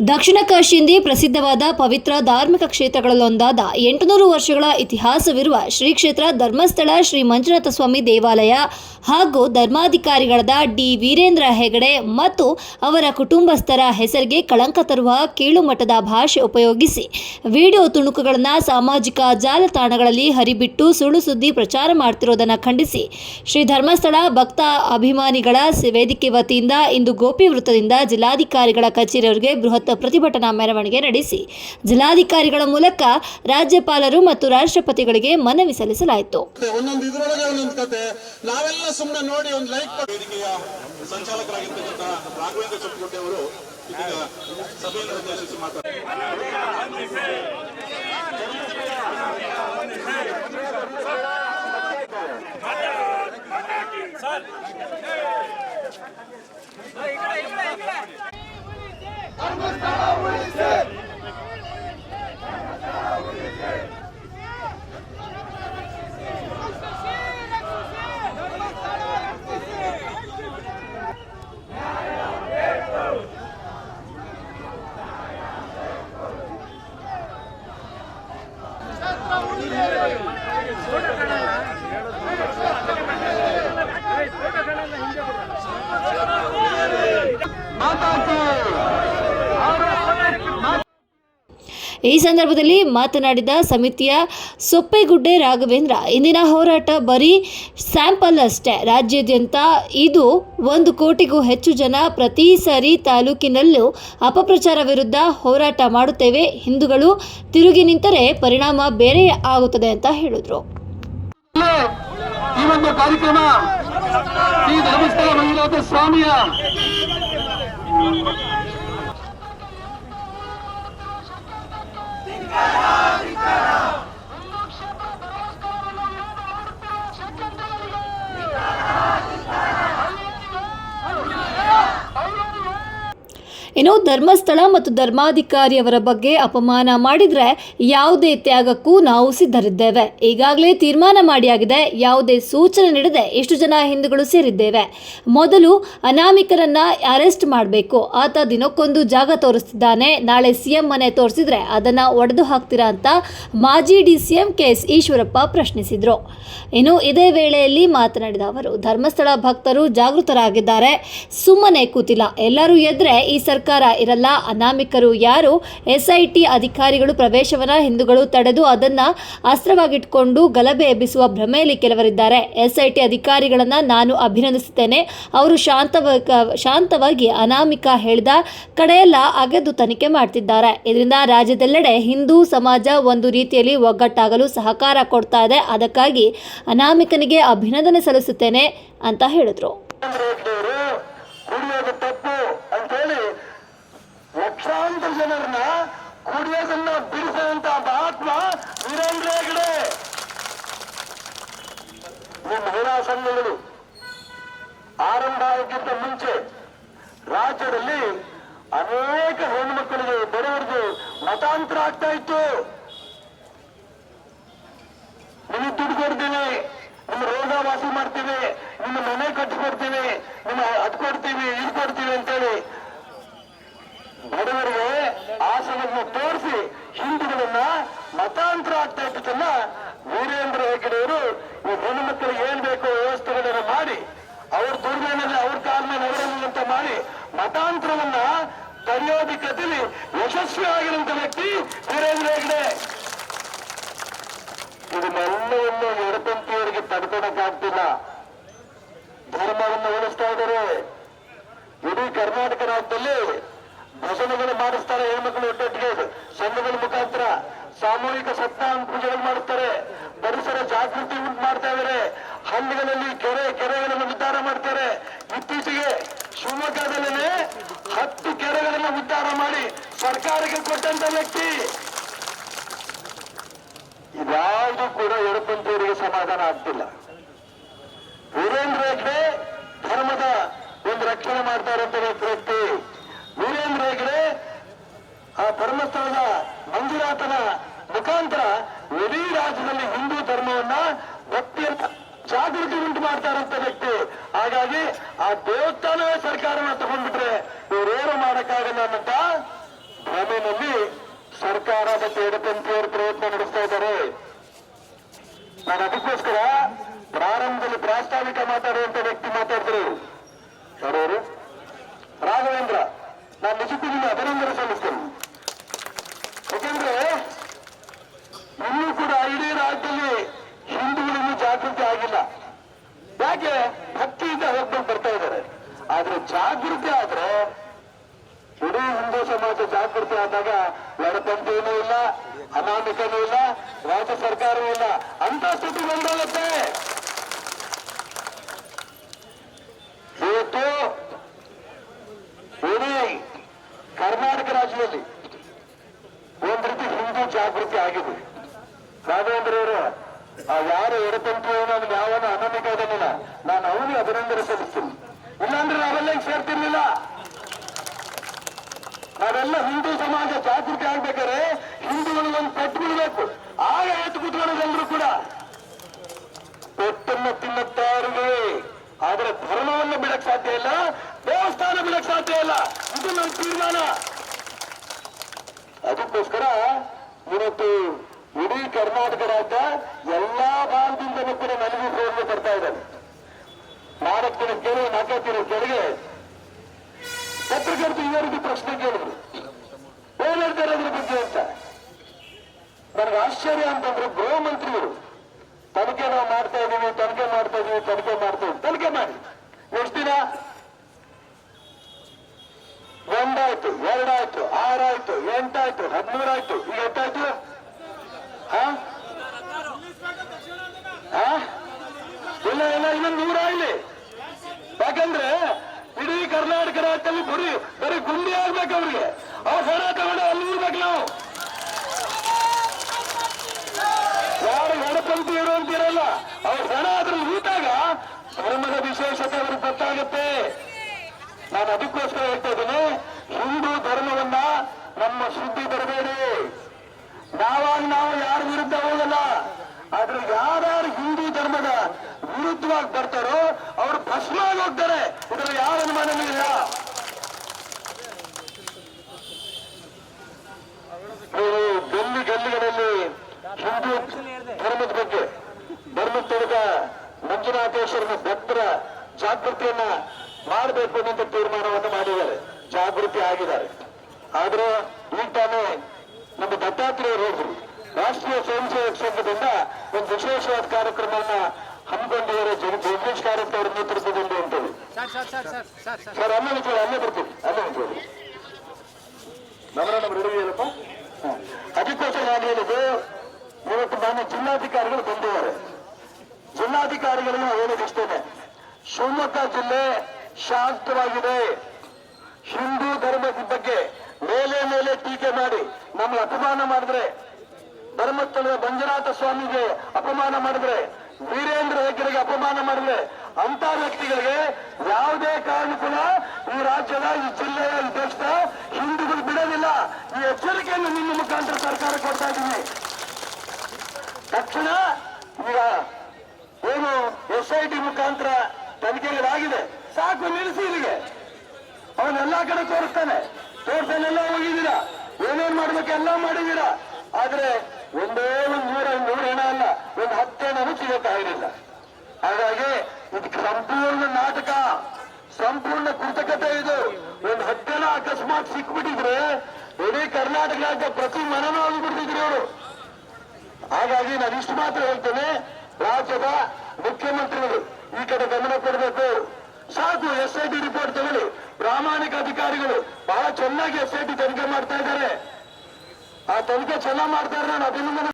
ದಕ್ಷಿಣ ಕಾಶಿಯಿಂದ ಪ್ರಸಿದ್ಧವಾದ ಪವಿತ್ರ ಧಾರ್ಮಿಕ ಕ್ಷೇತ್ರಗಳಲ್ಲೊಂದಾದ ಎಂಟುನೂರು ವರ್ಷಗಳ ಇತಿಹಾಸವಿರುವ ಶ್ರೀ ಕ್ಷೇತ್ರ ಧರ್ಮಸ್ಥಳ ಶ್ರೀ ಮಂಜುನಾಥ ಸ್ವಾಮಿ ದೇವಾಲಯ ಹಾಗೂ ಧರ್ಮಾಧಿಕಾರಿಗಳಾದ ಡಿ ವೀರೇಂದ್ರ ಹೆಗಡೆ ಮತ್ತು ಅವರ ಕುಟುಂಬಸ್ಥರ ಹೆಸರಿಗೆ ಕಳಂಕ ತರುವ ಕೀಳುಮಟ್ಟದ ಭಾಷೆ ಉಪಯೋಗಿಸಿ ವಿಡಿಯೋ ತುಣುಕುಗಳನ್ನು ಸಾಮಾಜಿಕ ಜಾಲತಾಣಗಳಲ್ಲಿ ಹರಿಬಿಟ್ಟು ಸುಳ್ಳು ಸುದ್ದಿ ಪ್ರಚಾರ ಮಾಡ್ತಿರೋದನ್ನು ಖಂಡಿಸಿ ಶ್ರೀ ಧರ್ಮಸ್ಥಳ ಭಕ್ತ ಅಭಿಮಾನಿಗಳ ವೇದಿಕೆ ವತಿಯಿಂದ ಇಂದು ಗೋಪಿ ವೃತ್ತದಿಂದ ಜಿಲ್ಲಾಧಿಕಾರಿಗಳ ಕಚೇರಿಯವರಿಗೆ ಬೃಹತ್ ಪ್ರತಿಭಟನಾ ಮೆರವಣಿಗೆ ನಡೆಸಿ ಜಿಲ್ಲಾಧಿಕಾರಿಗಳ ಮೂಲಕ ರಾಜ್ಯಪಾಲರು ಮತ್ತು ರಾಷ್ಟ್ರಪತಿಗಳಿಗೆ ಮನವಿ ಸಲ್ಲಿಸಲಾಯಿತು ಒಂದೊಂದು ಇದ್ರೊಳಗೆ ಒಂದೊಂದು ಕತೆ ನಾವೆಲ್ಲ ಸುಮ್ಮನೆ ನೋಡಿ ಒಂದು ಲೈಕ್ ವೇದಿಕೆಯ ಸಂಚಾಲಕರಾಗಿರ್ತಕ್ಕಂಥ ರಾಘವೇಂದ್ರ ಚಪ್ಪಗುಡ್ಡೆ ಅವರು ಇದೀಗ ಸಭೆಯನ್ನು ಉದ್ದೇಶಿಸಿ ಮಾತಾಡ್ತಾರೆ ಈ ಸಂದರ್ಭದಲ್ಲಿ ಮಾತನಾಡಿದ ಸಮಿತಿಯ ಸೊಪ್ಪೆಗುಡ್ಡೆ ರಾಘವೇಂದ್ರ, ಇಂದಿನ ಹೋರಾಟ ಬರೀ ಸ್ಯಾಂಪಲ್ ಅಷ್ಟೇ. ರಾಜ್ಯಾದ್ಯಂತ ಇದು ಒಂದು ಕೋಟಿಗೂ ಹೆಚ್ಚು ಜನ ಪ್ರತಿ ಸಾರಿ ತಾಲೂಕಿನಲ್ಲೂ ಅಪಪ್ರಚಾರ ವಿರುದ್ಧ ಹೋರಾಟ ಮಾಡುತ್ತೇವೆ. ಹಿಂದೂಗಳು ತಿರುಗಿ ನಿಂತರೆ ಪರಿಣಾಮ ಬೇರೆ ಆಗುತ್ತದೆ ಅಂತ ಹೇಳಿದರು. ಈ ಒಂದು ಕಾರ್ಯಕ್ರಮ ಶ್ರೀ ಧರ್ಮಸ್ಥಳ ಮಂಜುನಾಥ ಸ್ವಾಮಿಯ ಇನ್ನು ಧರ್ಮಸ್ಥಳ ಮತ್ತು ಧರ್ಮಾಧಿಕಾರಿಯವರ ಬಗ್ಗೆ ಅಪಮಾನ ಮಾಡಿದರೆ ಯಾವುದೇ ತ್ಯಾಗಕ್ಕೂ ನಾವು ಸಿದ್ಧರಿದ್ದೇವೆ. ಈಗಾಗಲೇ ತೀರ್ಮಾನ ಮಾಡಿಯಾಗಿದೆ. ಯಾವುದೇ ಸೂಚನೆ ನೀಡದೆ ಇಷ್ಟು ಜನ ಹಿಂದೂಗಳು ಸೇರಿದ್ದೇವೆ. ಮೊದಲು ಅನಾಮಿಕರನ್ನ ಅರೆಸ್ಟ್ ಮಾಡಬೇಕು. ಆತ ದಿನಕ್ಕೊಂದು ಜಾಗ ತೋರಿಸ್ತಿದ್ದಾನೆ. ನಾಳೆ ಸಿಎಂ ಮನೆ ತೋರಿಸಿದ್ರೆ ಅದನ್ನ ಒಡೆದು ಹಾಕ್ತೀರಾ ಅಂತ ಮಾಜಿ D CM K S Eshwarappa ಪ್ರಶ್ನಿಸಿದರು. ಇನ್ನು ಇದೇ ವೇಳೆಯಲ್ಲಿ ಮಾತನಾಡಿದ ಅವರು, ಧರ್ಮಸ್ಥಳ ಭಕ್ತರು ಜಾಗೃತರಾಗಿದ್ದಾರೆ. ಸುಮ್ಮನೆ ಕೂತಿಲ್ಲ. ಎಲ್ಲರೂ ಎದ್ರೆ ಈ ಸರ್ಕಾರ ಇರಲ್ಲ. ಅನಾಮಿಕರು ಯಾರು? ಎಸ್ಐಟಿ ಅಧಿಕಾರಿಗಳು ಪ್ರವೇಶವನ್ನ ಹಿಂದೂಗಳು ತಡೆದು ಅದನ್ನ ಅಸ್ತ್ರವಾಗಿಟ್ಕೊಂಡು ಗಲಭೆ ಎಬ್ಬಿಸುವ ಭ್ರಮೆಯಲ್ಲಿ ಕೆಲವರಿದ್ದಾರೆ. ಎಸ್ಐಟಿ ಅಧಿಕಾರಿಗಳನ್ನ ನಾನು ಅಭಿನಂದಿಸುತ್ತೇನೆ. ಅವರು ಶಾಂತವ ಶಾಂತವಾಗಿ ಅನಾಮಿಕ ಹೇಳಿದ ಕಡೆಯೆಲ್ಲ ಅಗೆದು ತನಿಖೆ ಮಾಡ್ತಿದ್ದಾರೆ. ಇದರಿಂದ ರಾಜ್ಯದೆಲ್ಲೆಡೆ ಹಿಂದೂ ಸಮಾಜ ಒಂದು ರೀತಿಯಲ್ಲಿ ಒಗ್ಗಟ್ಟಾಗಲು ಸಹಕಾರ ಕೊಡ್ತಾ ಇದೆ. ಅದಕ್ಕಾಗಿ ಅನಾಮಿಕನಿಗೆ ಅಭಿನಂದನೆ ಸಲ್ಲಿಸುತ್ತೇನೆ ಅಂತ ಹೇಳಿದ್ರು. ಲಕ್ಷಾಂತರ ಜನರನ್ನ ಕುಡಿಯೋದನ್ನ ಬಿಡಿಸುವಂತ ಮಹಾತ್ಮ ವೀರೇಂದ್ರ ಹೆಗಡೆ. ನಿಮ್ಮ ಮಹಿಳಾ ಸಂಘಗಳು ಆರಂಭ ಆಗಿದ್ದ ಮುಂಚೆ ರಾಜ್ಯದಲ್ಲಿ ಅನೇಕ ಹೆಣ್ಮಕ್ಕಳಿಗೆ ಬಡವರಿಗೆ ಮತಾಂತರ ಆಗ್ತಾ ಇತ್ತು. ನಿಮಗೆ ದುಡ್ಡು ಕೊಡ್ತೀವಿ ನಿಮ್ಮ ರೋಗ ವಾಸಿ ಮಾಡ್ತೀವಿ, ನಿಮ್ಮ ಮನೆ ಕಟ್ಟಿಸ್ಕೊಡ್ತೀವಿ ನಿಮ್ಮ ಅದ್ ಕೊಡ್ತೀವಿ, ಇದು ಕೊಡ್ತೀವಿ ಅಂತೇಳಿ ಬಡವರಿಗೆ ಆಸನವನ್ನು ಹಿಂದೂಗಳನ್ನ ಮತಾಂತರ ಆಗ್ತಾ ಇದ್ದದನ್ನ ವೀರೇಂದ್ರ ಹೆಗ್ಗಡೆಯವರು ಈ ಹೆಣ್ಣು ಮಕ್ಕಳಿಗೆ ಏನ್ ಬೇಕೋ ವ್ಯವಸ್ಥೆಗಳನ್ನ ಮಾಡಿ ಅವ್ರ ದುರ್ಮೇನಲ್ಲಿ ಅವ್ರ ಕಾಲ್ಮೇಲೆ ಅವರನ್ನು ಅಂತ ಮಾಡಿ ಮತಾಂತರವನ್ನ ತಡೆಯೋದಿಕ್ಕದಲ್ಲಿ ಯಶಸ್ವಿ ಆಗಿರುವಂತ ವ್ಯಕ್ತಿ ವೀರೇಂದ್ರ ಹೆಗ್ಗಡೆ. ಇದನ್ನೆಲ್ಲವನ್ನು ಎಡಪಂಥಿಯವರಿಗೆ ತಡ್ಕೊಡಕ್ಕಾಗ್ತಿಲ್ಲ ಧರ್ಮವನ್ನು ಉಳಿಸ್ತಾ ಇದ್ದಾರೆ. ಇಡೀ ಕರ್ನಾಟಕ ರಾಜ್ಯದಲ್ಲಿ ಭಜನೆಗಳು ಮಾಡಿಸ್ತಾರೆ ಹೆಣ್ಮಕ್ಳು ಒಟ್ಟೊಟ್ಟಿಗೆ ಸಂಘಗಳ ಮುಖಾಂತರ ಸಾಮೂಹಿಕ ಸತ್ನಾಮ ಪೂಜೆಗಳು ಮಾಡುತ್ತಾರೆ ಪರಿಸರ ಜಾಗೃತಿ ಉಂಟು ಮಾಡ್ತಾ ಇದ್ದಾರೆ. ಹಳ್ಳಿಗಳಲ್ಲಿ ಕೆರೆ, ಕೆರೆಗಳನ್ನು ಉದ್ಧಾರ ಮಾಡ್ತಾರೆ. ಇತ್ತೀಚೆಗೆ ಶಿವಮೊಗ್ಗದಲ್ಲೇ ಹತ್ತು ಕೆರೆಗಳನ್ನು ಉದ್ಧಾರ ಮಾಡಿ ಸರ್ಕಾರಕ್ಕೆ ಕೊಟ್ಟಂತ ವ್ಯಕ್ತಿ. ಇದ್ಯಾವುದು ಕೂಡ ಎಡಪಂಥೀಯರಿಗೆ ಸಮಾಧಾನ ಆಗ್ತಿಲ್ಲ. ವೀರೇಂದ್ರ ಹೆಗ್ಡೆ ಧರ್ಮದ ಒಂದು ರಕ್ಷಣೆ ಮಾಡ್ತಾ ವ್ಯಕ್ತಿ. ಹೆಗ್ಡೆ ಆ ಧರ್ಮಸ್ಥಳದ ಮಂಜುನಾಥನ ಮುಖಾಂತರ ಇಡೀ ರಾಜ್ಯದಲ್ಲಿ ಹಿಂದೂ ಧರ್ಮವನ್ನ ಭಕ್ತಿಯನ್ನ ಜಾಗೃತಿ ಉಂಟು ಮಾಡ್ತಾ ವ್ಯಕ್ತಿ. ಹಾಗಾಗಿ ಆ ದೇವಸ್ಥಾನವೇ ಸರ್ಕಾರನ ತಗೊಂಡ್ಬಿಟ್ರೆ ಇವರೇನು ಮಾಡಕ್ಕಾಗಲ್ಲ ಅನ್ನಂತ ಭ್ರಮೆನಲ್ಲಿ ಸರ್ಕಾರ ಮತ್ತು ಎಡಪಂಥಿಯವರು ಪ್ರಯತ್ನ ನಡೆಸ್ತಾ ಇದ್ದಾರೆ. ನಾನು ಅದಕ್ಕೋಸ್ಕರ ಪ್ರಾರಂಭದಲ್ಲಿ ಪ್ರಾಸ್ತಾವಿಕ ಮಾತಾಡುವಂತ ವ್ಯಕ್ತಿ ಮಾತಾಡಿದ್ರು ಯಾರವರು ರಾಘವೇಂದ್ರ. ನಾನು ನಿಜಕ್ಕೂ ನಿಮ್ಮ ಅಭಿನಂದನೆ ಸಲ್ಲಿಸ್ತೇನೆ. ಯಾಕೆಂದ್ರೆ ಇನ್ನೂ ಕೂಡ ಇಡೀ ರಾಜ್ಯದಲ್ಲಿ ಹಿಂದೂಗಳಿಗೂ ಜಾಗೃತಿ ಆಗಿಲ್ಲ. ಯಾಕೆ? ಭಕ್ತಿಯಿಂದ ಹೋಗ್ಬೇಕು ಬರ್ತಾ ಇದ್ದಾರೆ. ಆದ್ರೆ ಜಾಗೃತಿ ಆದ್ರೆ ಇಡೀ ಹಿಂದೂ ಸಮಾಜ ಜಾಗೃತಿ ಆದಾಗ ಎಡಪಂಥೇನೂ ಇಲ್ಲ, ಅನಾಮಿಕನೂ ಇಲ್ಲ, ರಾಜ್ಯ ಸರ್ಕಾರವೂ ಇಲ್ಲ. ಅಂತ ಸ್ಥಿತಿ ಬಂದೋಗುತ್ತೆ ಇವತ್ತು ಇಡೀ ಕರ್ನಾಟಕ ರಾಜ್ಯದಲ್ಲಿ ಒಂದ್ ರೀತಿ ಹಿಂದೂ ಜಾಗೃತಿ ಆಗಿದೆ ರಾಘವೇಂದ್ರವರು, ಆ ಯಾರು ಎಡಪಂಥೀಯನೋ ಅವ್ನು ಯಾವನ ಅನಾಮಿಕ ಇದನ್ನಿಲ್ಲ ನಾನು ಅವನಿಗೆ ಅಭಿನಂದನೆ ಸಲ್ಲಿಸ್ತೀನಿ ಇಲ್ಲಾಂದ್ರೆ ನಾವೆಲ್ಲ ಸೇರ್ತಿರ್ಲಿಲ್ಲ. ನಾವೆಲ್ಲ ಹಿಂದೂ ಸಮಾಜ ಜಾಗೃತಿ ಆಗ್ಬೇಕಾದ್ರೆ ಹಿಂದೂಗಳು ಒಂದು ಪೆಟ್ಟು ಬಿಡಬೇಕು ಆಗ ಎತ್ತು ಕೂತ್ಕೊಳ್ಳೋದೆಲ್ಲರೂ ಕೂಡ. ಪೆಟ್ಟನ್ನು ತಿನ್ನುತ್ತಾರಿಗೆ ಆದ್ರೆ ಧರ್ಮವನ್ನು ಬಿಡಕ್ ಸಾಧ್ಯ ಇಲ್ಲ. ದೇವಸ್ಥಾನ ಬಿಡಕ್ ಸಾಧ್ಯ ಇಲ್ಲ. ಇದು ನನ್ನ ತೀರ್ಮಾನ. ಅದಕ್ಕೋಸ್ಕರ ಇವತ್ತು ಇಡೀ ಕರ್ನಾಟಕ ರಾಜ್ಯ ಎಲ್ಲಾ ಭಾಗದಿಂದಲೂ ಕೂಡ ನನಗೂ ಫೋನ್ ಬರ್ತಾ ಇದ್ದಾರೆ ನಾಲ್ಕು ನಾಲ್ಕೈದು ದಿನ ಕೆಳಗೆ ಪತ್ರಕರ್ತರು ಇವರಿಗೆ ಪ್ರಶ್ನೆ ಕೇಳಿದ್ರು. ಏನ್ ಹೇಳ್ತಾರೆ ಅದ್ರ ಬಗ್ಗೆ ಅಂತ? ನನಗೆ ಆಶ್ಚರ್ಯ ಅಂತಂದ್ರೆ ಗೃಹ ಮಂತ್ರಿಗಳು ತನಿಖೆ ನಾವು ಮಾಡ್ತಾ ಇದೀವಿ, ತನಿಖೆ ಮಾಡ್ತಾ ಇದೀವಿ, ತನಿಖೆ ಮಾಡ್ತಾ ಇದೀವಿ, ತನಿಖೆ ಮಾಡಿ. ಎಷ್ಟು ದಿನ ಆರಾಯ್ತು ಎಂಟಾಯ್ತು ಹದಿಮೂರಾಯ್ತು, ಈಗ ಹಾ? ಹಾ? ಇಲ್ಲ ಇಲ್ಲ ಇನ್ನೊಂದು ನೂರಾಗ್ಲಿ ಯಾಕಂದ್ರೆ ಇಡೀ ಕರ್ನಾಟಕ ರಾಜ್ಯದಲ್ಲಿ ಗುರಿ ಬರೀ ಗುಂಡಿ ಆಗ್ಬೇಕು ಅವ್ರಿಗೆ. ಆ ಹಣ ತಗೊಂಡು ಅಲ್ಲಿ ಇರ್ಬೇಕು ನಾವು. ಯಾರು ಎಡಪಂಥಿ ಇರು ಅಂತಿರಲ್ಲ, ಅವ್ರ ಹಣ ಅದ್ರಲ್ಲಿ ಊಟಾಗ ಧರ್ಮದ ವಿಶೇಷತೆ ಅವ್ರಿಗೆ ಗೊತ್ತಾಗುತ್ತೆ. ನಾನು ಅದಕ್ಕೋಸ್ಕರ ಹೇಳ್ತಾ ಇದ್ದೀನಿ, ಹಿಂದೂ ಧರ್ಮವನ್ನ ಸುದ್ದಿ ಬರಬೇಡಿ. ನಾವಾಗ ನಾವು ಯಾರ ವಿರುದ್ಧ ಹೋಗಲ್ಲ. ಆದ್ರೆ ಯಾರ್ಯಾರು ಹಿಂದೂ ಧರ್ಮದ ವಿರುದ್ಧವಾಗಿ ಬರ್ತಾರೋ ಅವರು ಭಸ್ಮ ಹೋಗ್ತಾರೆ. ಇದರಲ್ಲಿ ಯಾವ ಅನುಮಾನವೂ ಇಲ್ಲ. ನೀವು ಗಲ್ಲಿ ಗಲ್ಲಿಗಳಲ್ಲಿ ಹಿಂದೂ ಧರ್ಮದ ಬಗ್ಗೆ ಧರ್ಮಸ್ಥಳದ ಮಂಜುನಾಥೇಶ್ವರನ ಭಕ್ತರ ಜಾಗೃತಿಯನ್ನ ಮಾಡಬೇಕು ಅನ್ನೋ ತೀರ್ಮಾನವನ್ನು ಮಾಡಿದ್ದಾರೆ. ಜಾಗೃತಿ ಆಗಿದ್ದಾರೆ. ಆದ್ರೆ ಈಗ ತಾನೇ ನಮ್ಮ ದತ್ತಾತ್ರೇಯರು ಹೋದ್ರು ರಾಷ್ಟ್ರೀಯ ಸ್ವಯಂ ಸೇವಕ ಸಂಘದಿಂದ ಒಂದು ವಿಶೇಷವಾದ ಕಾರ್ಯಕ್ರಮವನ್ನ ಹಮ್ಮಿಕೊಂಡಿದ್ದಾರೆ ಜಗ ಜಗದೀಶ್ ಕಾರಂತ ಅವರ ನೇತೃತ್ವದಲ್ಲಿ ಅಂತೇಳಿ. ಸರ್ ಸರ್ ಅಲ್ಲೇ ಬರ್ತೀವಿ ಅಲ್ಲೇ ನಮ್ಮನ್ನ ನಮ್ಮ ರೆಡಿ ಇದೆಯಲ್ಲಪ್ಪ? ಹ. ಅದಕ್ಕೋಸ್ಕರ ನಾನು ಹೇಳಿದ್ದು ಇವತ್ತು ನಾನು ಜಿಲ್ಲಾಧಿಕಾರಿಗಳು ಬಂದಿದ್ದಾರೆ. ಜಿಲ್ಲಾಧಿಕಾರಿಗಳಿಗೆ ನಾವು ಹೇಳೋದಿಷ್ಟೇನೆ ಶಿವಮೊಗ್ಗ ಜಿಲ್ಲೆ ಶಾಂತವಾಗಿದೆ. ಹಿಂದೂ ಧರ್ಮದ ಬಗ್ಗೆ ಮೇಲೆ ಮೇಲೆ ಟೀಕೆ ಮಾಡಿ ನಮ್ಮ ಅಪಮಾನ ಮಾಡಿದ್ರೆ ಧರ್ಮಸ್ಥಳದ ಮಂಜುನಾಥ ಸ್ವಾಮಿಗೆ ಅಪಮಾನ ಮಾಡಿದ್ರೆ, ವೀರೇಂದ್ರ ಹೆಗ್ಗರಿಗೆ ಅಪಮಾನ ಮಾಡಿದ್ರೆ ಅಂತ ವ್ಯಕ್ತಿಗಳಿಗೆ ಯಾವುದೇ ಕಾರಣಕ್ಕೂ ಈ ರಾಜ್ಯದ, ಈ ಜಿಲ್ಲೆಯ, ಈ ದೇಶದ ಹಿಂದೂಗಳು ಬಿಡೋದಿಲ್ಲ. ಈ ಎಚ್ಚರಿಕೆಯನ್ನು ನಿಮ್ಮ ಮುಖಾಂತರ ಸರ್ಕಾರ ಕೊಡ್ತಾ ಇದ್ದೀನಿ. ತಕ್ಷಣ ಈಗ ಏನು ಎಸ್ ಐ ಟಿ ಮುಖಾಂತರ ತನಿಖೆಗಳಾಗಿದೆ. ಸಾಕು, ನಿಲ್ಲಿಸಿ ಇಲ್ಲಿಗೆ. ಅವನ್ನೆಲ್ಲಾ ಕಡೆ ತೋರಿಸ್ತಾನೆ. ತೋರ್ಸನೆಲ್ಲ ಹೋಗಿದ್ದೀರಾ? ಏನೇನ್ ಮಾಡ್ಬೇಕು ಎಲ್ಲ ಮಾಡಿದ್ದೀರಾ? ಆದ್ರೆ ಒಂದೇ ಒಂದು ನೂರ ನೂರು ಹಣ ಅಲ್ಲ, ಒಂದು ಹತ್ತು ಹೆಣನು ಸಿಗಕ್ಕಾಗಿಲ್ಲ ಹಾಗಾಗಿ ಇದಕ್ಕೆ ಸಂಪೂರ್ಣ ನಾಟಕ, ಸಂಪೂರ್ಣ ಕೃತಕತೆ ಇದು. ಒಂದು ಜನ ಅಕಸ್ಮಾತ್ ಸಿಕ್ಬಿಟ್ಟಿದ್ರೆ ಇಡೀ ಕರ್ನಾಟಕ ರಾಜ್ಯ ಪ್ರತಿ ಮನನೂ ಆಗಿಬಿಡ್ತಿದ್ರು ಇವರು. ಹಾಗಾಗಿ ನಾನು ಇಷ್ಟು ಮಾತ್ರ ಹೇಳ್ತೇನೆ, ರಾಜ್ಯದ ಮುಖ್ಯಮಂತ್ರಿಗಳು ಈ ಕಡೆ ಗಮನ ಕೊಡಬೇಕು. ಸಾಕು ಎಸ್ ಐ ಟಿ ರಿಪೋರ್ಟ್ ತಗೊಳ್ಳಿ. ಪ್ರಾಮಾಣಿಕ ಅಧಿಕಾರಿಗಳು ಬಹಳ ಚೆನ್ನಾಗಿ ಎಸ್ ಐ ಟಿ ತನಿಖೆ ಮಾಡ್ತಾ ಇದ್ದಾರೆ. ಆ ತನಿಖೆ ಚೆನ್ನಾಗಿ ಮಾಡ್ತಾರೆ ನಾನು ಅಭಿನಂದನೆ